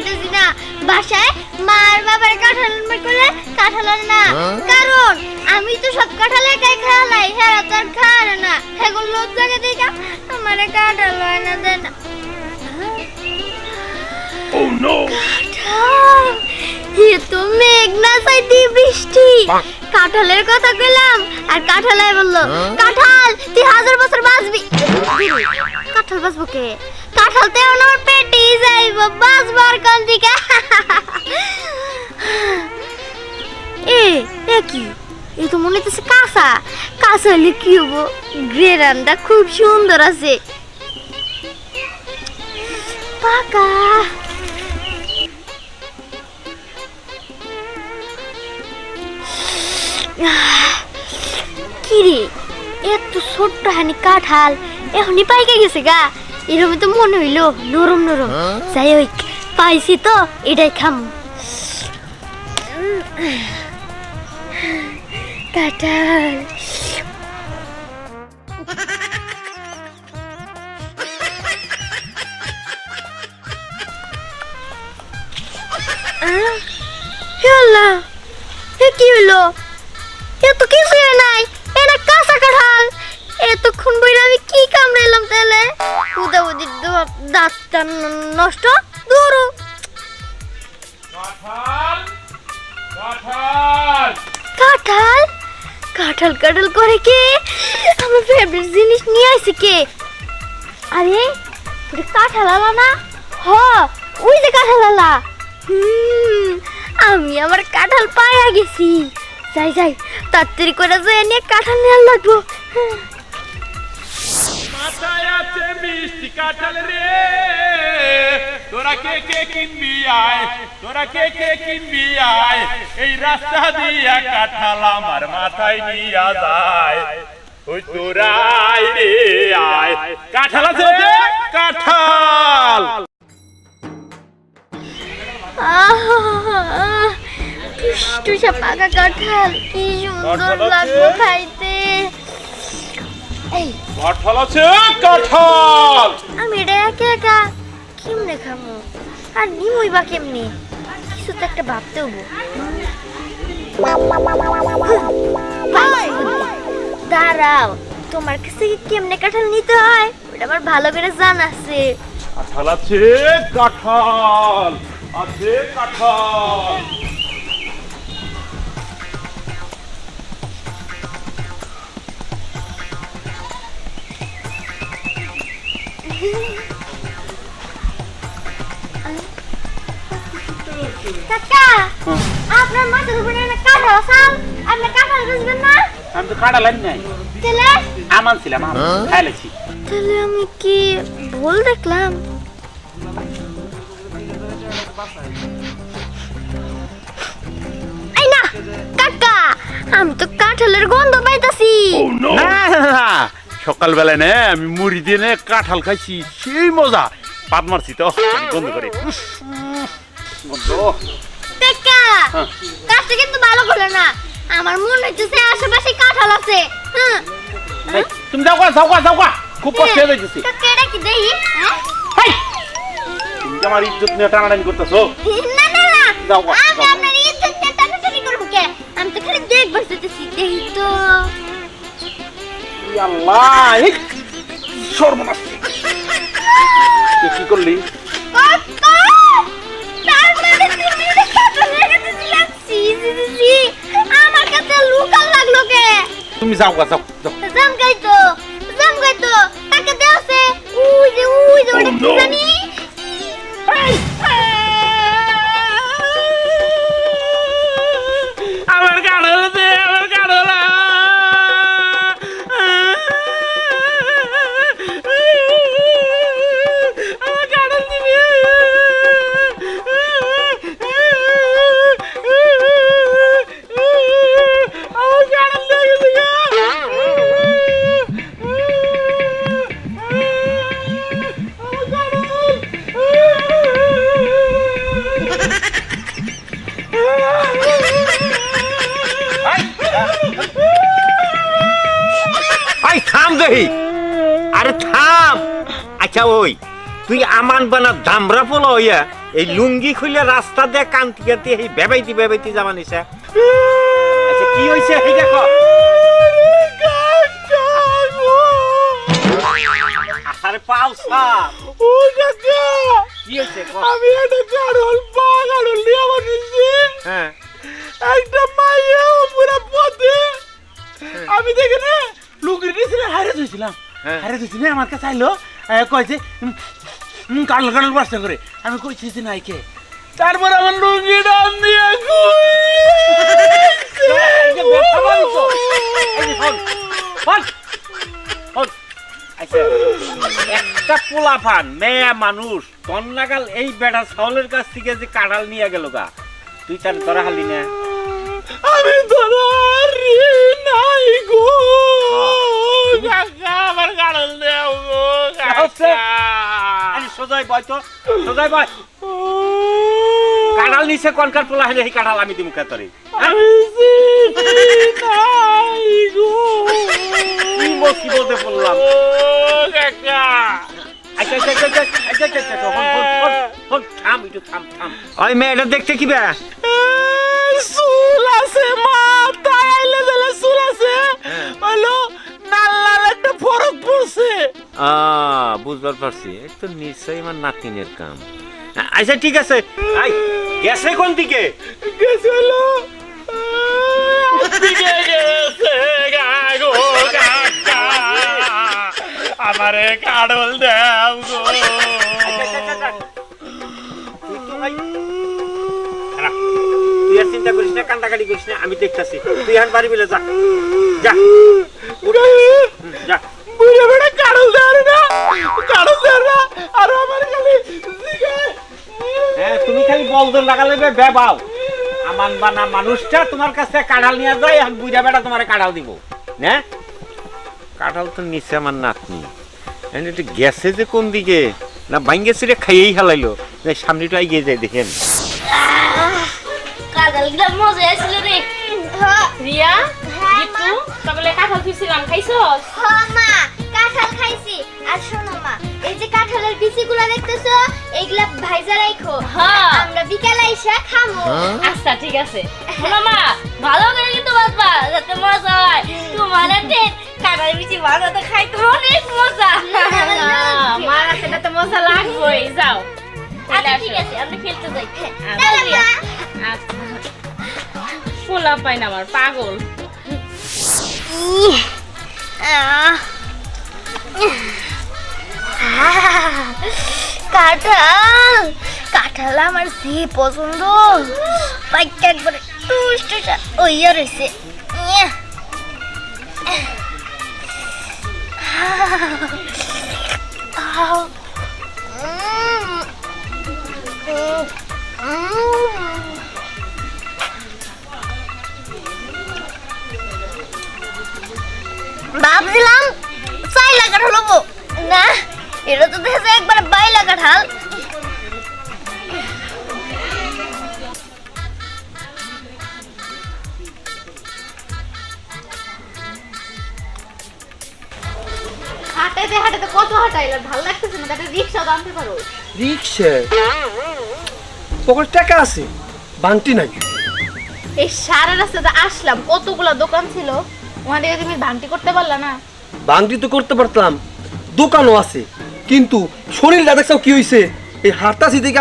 ধরে না বাসায় মার বাবার কাঁঠাল করলে কাঁঠাল না কারণ আমি তো সব কাঁঠাল একাই খাওয়ালাই হ্যাঁ তো আর না সেগুলো লোক জায়গা আমার কাঁঠাল হয় না দেয় না Oh no! কাঁঠাল এ তো মেঘ না চাইতে বৃষ্টি কাঁঠালের কথা কইলাম আর কাঁঠালাই বলল কাঁঠাল তুই হাজার বছর বাঁচবি কাঁঠাল বাঁচবো কে কাঁঠাল তো এখন আমার পেটেই যাইব বাঁচবো আর কোন দিকে? এ এ কি? এ তো মনে হচ্ছে কাঁচা। কাঁচা হলে কি হব গ্রেরানটা খুব সুন্দর আছে। পাকা। কিরে, এত ছোট্ট হানি কাঁঠাল, এখনই পাইকে গেছে গা। এরকম তো মনে হইল নরম নরম। যাই হোক পাইছি তো এটাই খাম। কাঁঠাল আহ, আল্লাহ এ কি হইল? এ তো কিছু নাই এটা কাঁচা কাঁঠাল। এতক্ষণ বইলে আমি কি কামড়াইলাম তাহলে? উদা উদি দাঁতটা নষ্ট? দূরু কাঁঠাল কাঁঠাল। কাঁঠাল? কাঁঠাল কাঁঠাল করে কে? আমার ফেভারিট জিনিস নিয়ে আসে কে? আরে ওটা কাঁঠাল আলা না? হ ওই যে কাঁঠাল আলা হুম, আমি আমার কাঁঠাল পায়া গেছি। যাই যাই তাড়াতাড়ি করে যাই নিয়ে কাঁঠাল নেওয়ার লাগবো। হ্যাঁ। মাথায় আছে মিষ্টি কাঁঠাল রে। তোরা কে কে কিনবি আয়? তোরা কে কে কিনবি আয়? এই রাস্তা দিয়া কাঁঠাল আমার মাথায় নিয়া যায়। ওই তোরা আয় রে আয়। কাঁঠাল আছে কাঁঠাল। আহ, টুসটুসা কাঁঠাল কি সুন্দর লাগল খাইতে। কাঁঠাল আছে কাঁঠাল! আমি এটা একা একা কেমনে খামো? আর নিমই বা কেমনে? কিছু তো একটা ভাবতে হব। দাঁড়াও তোমার কাছ থেকে কেমনে কাঁঠাল নিতে হয়? ওটা আমার ভালো করে জানা আছে। কাঁঠাল আছে কাঁঠাল! আছে কাঁঠাল! কাকা আপনার মাথার উপরে একটা কাঁঠাল আসাল আপনি কাঁঠাল বুঝবেন না? আমি তো কাটা লাইন নাই। তাহলে? আমান ছিলাম খাইলেছি তাহলে আমি কি ভুল দেখলাম? এই না কাকা আমি তো কাঁঠালের গন্ধ পাইতাছি। Oh, না। সকালবেলায় নে আমি মুড়ি দিয়ে নে কাঁঠাল খাইছি সেই মজা। পাত মারছি তো বন্ধ করে। হ্যাঁ। কাজটা কিন্তু ভালো করলে না। আমার মনে হচ্ছে আশেপাশে কাঁঠাল আছে। হ্যাঁ। তুমি যাও যাও যাও খুব কষ্ট হয়ে কাকা কি দেই? হ্যাঁ। তুমি আমার ইজ্জত নিয়ে টানাটানি করতেছো? না না না। যাও আমি। আপনার ইজ্জত দিয়ে টানাটানি করব কে? আমি তো খালি দেখবার চাইতেছি দেখি তো। আল্লাহ সর্বনাশ। কি করলি? মানে তুমি যাও গা যাও যাও। জামগাই তো জামগাই তো কাকে দেওছে উই যে উই যে ওটা কি জানি? থাম আচ্ছা ওই তুই আমান বানা দামরা পোলা হইয়া এই লুঙ্গি খুলে রাস্তা দিয়ে কান্তি কান্তি এই বেবাইতি বেবাইতি যাবা নিছে। আচ্ছা কি হইছে এই দেখো। আরে পাও ও কাকা কি হইছে আমি একটা কারল পা নিয়ে বানিয়েছি হ্যাঁ। একটা মাইয়া পুরো পথে। আমি দেখে না লুকিয়ে দিয়েছিলাম হারে ধুয়েছিলাম হ্যাঁ। হারে ধুয়েছি না আমার কাছে আইলো কয়েছে কারল কারল বাসা করে। আমি কইছি যে নাইকে তারপর আমার লুঙ্গি ডান দিয়ে। আচ্ছা, একটা পোলা ফান মেয়ে মানুষ তন নাগাল এই বেড়া ছাউলের কাছ থেকে যে কাঁঠাল নিয়ে গেল গা। তুই তার ধরা হালি না? আমি তোমার নাই গো কাকা আমার কারল দেও গো সোজাই বয় তো সোজাই বয় কাঁঠাল নিচে কনকার পোলা হলে কাঁঠাল আমি দিমুখে তরে আমি কি পড়লাম ও কাকা আচ্ছা আচ্ছা আচ্ছা আচ্ছা আচ্ছা আচ্ছা আচ্ছা থাম একটু থাম থাম ওই মেয়েটা দেখতে কি বে আছে মাথায় আইলে দিলে চুল আছে হলো একটা ফরক পড়ছে আ বুঝবার পারছি তো নিশ্চয়ই আমার নাতিনের কাম। আচ্ছা ঠিক আছে। আই গেছে কোন দিকে? গেছে হলো। দিকে গেছে গাগো কাকা। আমারে কাড়ল দেও গো। চিন্তা করিস না কান্দাকাটি করিস না আমি দেখতাছি। তুই এখন বাড়ি বিলে যা। যা। যা। বুড়ে বুড়ে কাড়ল না। কাড়ল না। আর আমার খালি হ্যাঁ তুমি খালি লাগালে বেবাও আমান বানা মানুষটা তোমার কাছে কাঁঠাল নিয়ে যায় এখন বুঝা বেটা তোমার কাঁঠাল দিব। না। কাঁঠাল তো নিচে আমার নাতনি। একটু গেছে যে কোন দিকে? না বাইঙ্গে সিরে খাইয়েই হালাইলো। সামনেটা এগিয়ে যায় দেখেন। মজা আসছিল রে। রিয়া হ্যাঁ, গিট্টু সকালে কাঁঠাল খাইছস? হ্যাঁ মা কাঁঠাল খাইছি। আর শোনো মা এই যে কাঁঠালের বিচিগুলো দেখতেছো এইগুলা ভাইজা রাখো হ্যাঁ। আমরা বিকালে এসে খামো। আচ্ছা ঠিক আছে। শোনো মা ভালো করে কিন্তু বাজবা যাতে মজা হয়। তোমার কাঁঠাল বিচি বাজাতে খাইতে অনেক মজা। মার হাতে তো মজা লাগবেই। যাও আচ্ছা ঠিক আছে আমরা খেলতে যাই। পোলা পাই না আমার, পাগল। কাঁঠাল কাঁঠাল আমার সে পছন্দ। পাইকা একবারে টুস টুস ওইয়া রয়েছে ইয়া। ভাবছিলাম চাইলা কাঁঠাল হব না এটা তো দেখে একবার বাইলা কাঁঠাল হাঁটাইতে হাঁটাইতে কত হাঁটাইলাম ভালো লাগতেছে না একটা রিক্সা আনতে পারো। রিক্সা? পকেট টাকা আছে বান্টি নাই এই সারা রাস্তাতে আসলাম কতগুলো দোকান ছিল? ওখান থেকে তুমি ভাঙটি করতে পারলা না? বান্টি তো করতে পারতাম দোকানও আছে কিন্তু শরীরটা দেখছ কি হইছে? এই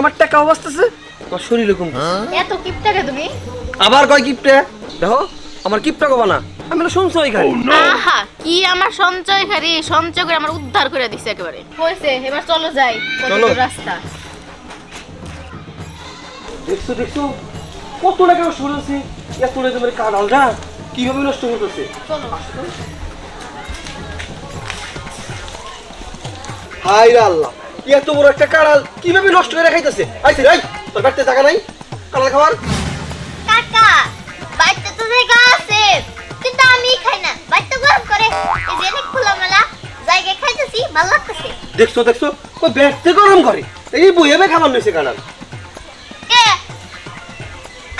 আমার টাকা অবস্থাছে আমার শরীরে কম এত কিপটাকে তুমি? আবার কয় কিপটে? দেখো আমার কিপটা কবা না আমি তো শুনছো এখানে আহা কি আমার সঞ্চয় খারি সঞ্চয় করে আমার উদ্ধার করে দিছে একেবারে। হয়েছে এবার চলো যাই কত চলো। রাস্তা। দেখছ দেখছ কত টাকা করেছে এত টাকা কীভাবে নষ্ট করতেছে? হাই আল্লাহ এত বড় একটা কাঁঠাল কীভাবে নষ্ট করে খাইতেছে? আইছে রাই তোর বাড়িতে টাকা নাই? খাওয়ার? কাকা বাচ্চা তো জায়গা আছে কিন্তু আমি খাই না। বাচ্চা গরম করে এই যে অনেক খোলামেলা জায়গায় খাইতেছি ভালো লাগতেছে। দেখছ দেখছ ওই ব্যাটতে গরম করে। এই বইয়াবে খাবার নইছে কাঁঠাল কে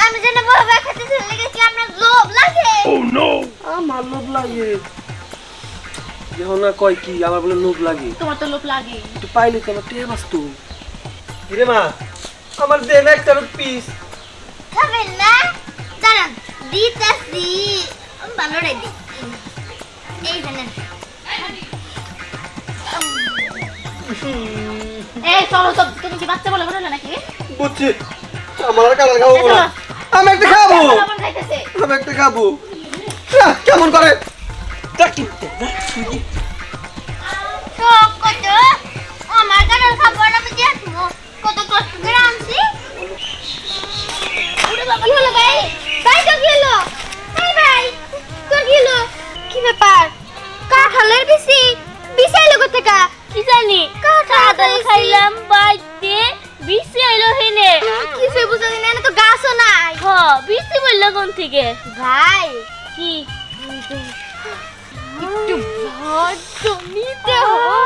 আমি যেন বড় ভাই খাইতেছি লেগেছি আপনার লোভ লাগে। ও নো আমার লোভ লাগে। না কয় কি আমার বলে লোভ লাগে। তোমার তো লোভ লাগে একটু পাইলে তো আমার টেয়া বাস্তু কিরে মা আমার দেন একটা পিস। খাবেন না? দাঁড়ান দিতাছি। ভালো রে দি এই জানেন এই চলো তো তুমি কি বাচ্চা বলে বলো নাকি? বুঝছি। আমার কাঁঠাল খাব না। আমি একটা খাব। আমি একটা খাব। কেমন করে? কত? কষ্ট করে আনছি। বাবা ভাই বলল কোন থেকে। ভাই। কি? একটু ভদ্র নিতে হয়।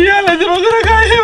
ইয়ালে যে বগরা খাই বগরা